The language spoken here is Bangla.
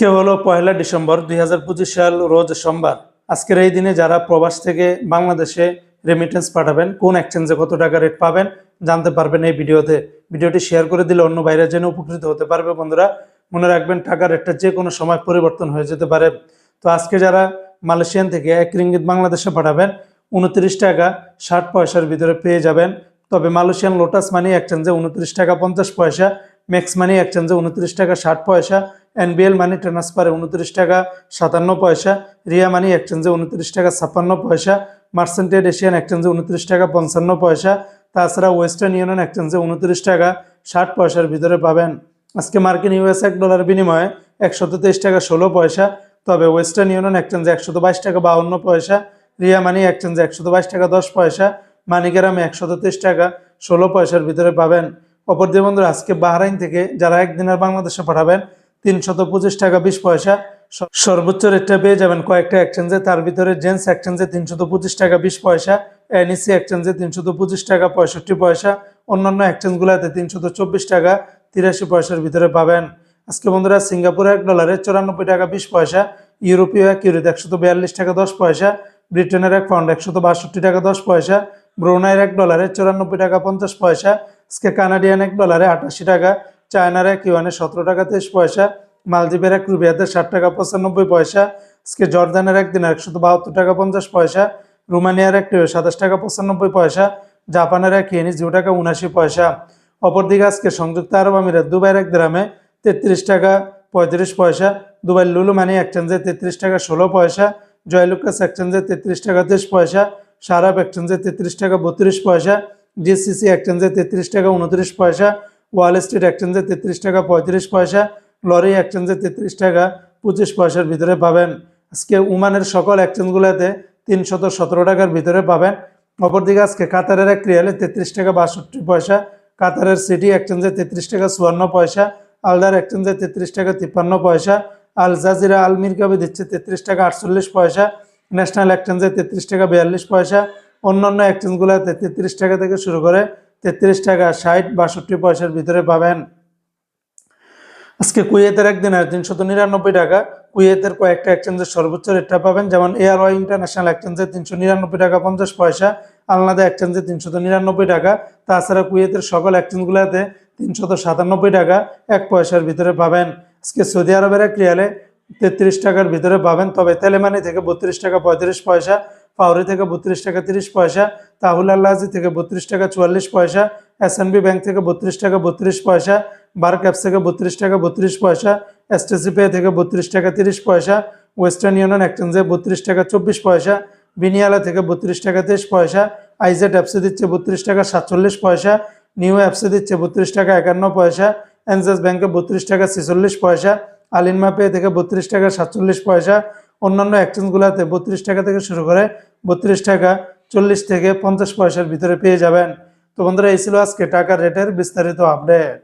আজকে হলো পয়লা ডিসেম্বর দুই হাজার পঁচিশ সাল রোজ সোমবার। আজকের এই দিনে যারা প্রবাস থেকে বাংলাদেশে রেমিটেন্স পাঠাবেন, কোন এক্সচেঞ্জে কত টাকা রেট পাবেন, জানতে পারবেন এই ভিডিওতে। ভিডিওটি শেয়ার করে দিলে অন্য বাইরে জেনে উপকৃত হতে পারবে বন্ধুরা। মনে রাখবেন, টাকা রেটটা যে কোনো সময় পরিবর্তন হয়ে যেতে পারে। তো আজকে যারা মালয়েশিয়ান থেকে এক রিঙ্গিত বাংলাদেশে পাঠাবেন, উনত্রিশ টাকা ষাট পয়সার ভিতরে পেয়ে যাবেন। তবে মালয়েশিয়ান লোটাস মানি এক্সচেঞ্জে উনত্রিশ টাকা পঞ্চাশ পয়সা ম্যাক্স মানি এক্সচেঞ্জে উনত্রিশ টাকা ষাট পয়সা এনবিএল মানি ট্রান্সফারে উনত্রিশ টাকা, সাতান্ন পয়সা। রিয়া মানি এক্সচেঞ্জে উনত্রিশ টাকা, ছাপ্পান্ন পয়সা। মার্সেন্টেড এশিয়ান এক্সচেঞ্জে উনত্রিশ টাকা, পঞ্চান্ন পয়সা। তাছাড়া ওয়েস্টার্ন ইউনিয়ন এক্সচেঞ্জে উনত্রিশ টাকা, ষাট পয়সার ভিতরে পাবেন। আজকে মার্কিন ইউএস এক ডলার বিনিময়ে একশত তেইশ টাকা, ষোলো পয়সা। তবে ওয়েস্টার্ন ইউনিয়ন এক্সচেঞ্জে একশত বাইশ টাকা, বাউন্ন পয়সা। রিয়া মানি এক্সচেঞ্জে একশত বাইশ টাকা, দশ পয়সা। মানিকেরামে একশত তেইশ টাকা, ষোলো পয়সার ভিতরে পাবেন। অপর দিয়ে বন্ধুরা, আজকে বাহরাইন থেকে যারা একদিনের বাংলাদেশে পাঠাবেন তিনশত পঁচিশ টাকা, বিশ পয়সা। সর্বোচ্চ রেটটা পেয়ে যাবেন কয়েকটা এক্সচেঞ্জে তার ভিতরে জেন্টস এক্সচেঞ্জে তিনশত পঁচিশ টাকা, বিশ পয়সা। এনইসি এক্সচেঞ্জে তিনশত পঁচিশ টাকা, পঁয়ষট্টি পয়সা। অন্যান্য এক্সচেঞ্জগুলোতে তিনশত চব্বিশ টাকা, তিরাশি পয়সার ভিতরে পাবেন। আজকে বন্ধুরা, সিঙ্গাপুরে এক ডলারে চুরানব্বই টাকা, বিশ পয়সা। ইউরোপীয় এক ইউরোত একশত বিয়াল্লিশ টাকা, দশ পয়সা। ব্রিটেনের এক পাউন্ড একশত বাষট্টি টাকা, দশ পয়সা। ব্রুনাইয়ের এক ডলারে চুরানব্বই টাকা, পঞ্চাশ পয়সা। আজকে কানাডিয়ান এক ডলারে আটাশি টাকা। চায়নার এক ইউয়ানে সতেরো টাকা তেইশ পয়সা, মালদ্বীপের এক রুবিয়াতে ষাট টাকা পঁচানব্বই পয়সা, আজকে জর্দানের একদিন একশত বাহাত্তর টাকা পঞ্চাশ পয়সা, রোমানিয়ার এক সাতাশ টাকা পঁচানব্বই পয়সা, জাপানের এক ইয়েনি জিরো টাকা উনাশি পয়সা। অপরদিকে আজকে সংযুক্ত আরব আমিরাত দুবাইয়ের এক গ্রামে তেত্রিশ টাকা পঁয়ত্রিশ পয়সা দুবাই লুলু মানি এক্সচেঞ্জে তেত্রিশ টাকা ষোলো পয়সা, জয়লুকাস এক্সচেঞ্জে তেত্রিশ টাকা তেইশ পয়সা সারাপ এক্সচেঞ্জে তেত্রিশ টাকা বত্রিশ পয়সা, জিসিসি এক্সচেঞ্জে তেত্রিশ টাকা উনত্রিশ পয়সা ওয়াল স্ট্রিট এক্সচেঞ্জে তেত্রিশ টাকা, পঁয়ত্রিশ পয়সা লরি এক্সচেঞ্জে তেত্রিশ টাকা, পঁচিশ পয়সার ভিতরে পাবেন। আজকে উমানের সকল এক্সচেঞ্জগুলোতে তিনশত সতেরো টাকার ভিতরে পাবেন। অপরদিকে আজকে কাতারের এক রিয়ালে তেত্রিশ টাকা, বাষট্টি পয়সা, কাতারের সিটি এক্সচেঞ্জে তেত্রিশ টাকা, চুয়ান্ন পয়সা আলদার এক্সচেঞ্জে তেত্রিশ টাকা, তিপ্পান্ন পয়সা আল জাজিরা আল মিরকাবে দিচ্ছে তেত্রিশ টাকা, আটচল্লিশ পয়সা ন্যাশনাল এক্সচেঞ্জে তেত্রিশ টাকা, বিয়াল্লিশ পয়সা, অন্যান্য এক্সচেঞ্জগুলোতে তেত্রিশ টাকা থেকে শুরু করে তেত্রিশ টাকা, ষাট, বাষট্টি পয়সার ভিতরে পাবেন। আজকে কুয়েতের একদিন আর তিনশত নিরানব্বই টাকা। কুয়েতের কয়েকটা এক্সচেঞ্জের সর্বোচ্চ রেটটা পাবেন, যেমন এয়ার ওয়াই ইন্টারন্যাশনাল এক্সচেঞ্জে তিনশো নিরানব্বই টাকা, পঞ্চাশ পয়সা। আলনাদা এক্সচেঞ্জে তিনশত নিরানব্বই টাকা। তাছাড়া কুয়েতের সকল এক্সচেঞ্জগুলোতে তিনশত সাতানব্বই টাকা, এক পয়সার ভিতরে পাবেন। আজকে সৌদি আরবের এক রিয়ালে তেত্রিশ টাকার ভিতরে পাবেন, তবে তেলেমানি থেকে বত্রিশ টাকা, পঁয়ত্রিশ পয়সা। পাউরি থেকে বত্রিশ টাকা তিরিশ পয়সা তাহুল আল্লাহাজি থেকে বত্রিশ টাকা চুয়াল্লিশ পয়সা এসএনবি ব্যাংক থেকে বত্রিশ টাকা বত্রিশ পয়সা বার ক্যাপস থেকে বত্রিশ টাকা বত্রিশ পয়সা এসটিসি পে থেকে বত্রিশ টাকা তিরিশ পয়সা ওয়েস্টার্ন ইউনিয়ন এক্সচেঞ্জে বত্রিশ টাকা চব্বিশ পয়সা বিনিয়ালা থেকে বত্রিশ টাকা তেইশ পয়সা আইজেড অ্যাপসে দিচ্ছে বত্রিশ টাকা সাতচল্লিশ পয়সা নিউ অ্যাপসে দিচ্ছে বত্রিশ টাকা একান্ন পয়সা এনজেস ব্যাংকে বত্রিশ টাকা ছেচল্লিশ পয়সা আলিনমা পে থেকে বত্রিশ টাকা সাতচল্লিশ পয়সা অন্যান্য এক্সচেঞ্জগুলোতে বত্রিশ টাকা থেকে শুরু করে বত্রিশ টাকা, চল্লিশ থেকে পঞ্চাশ পয়সার ভিতরে পেয়ে যাবেন। তো বন্ধুরা, এই ছিল আজকে টাকার রেটের বিস্তারিত আপডেট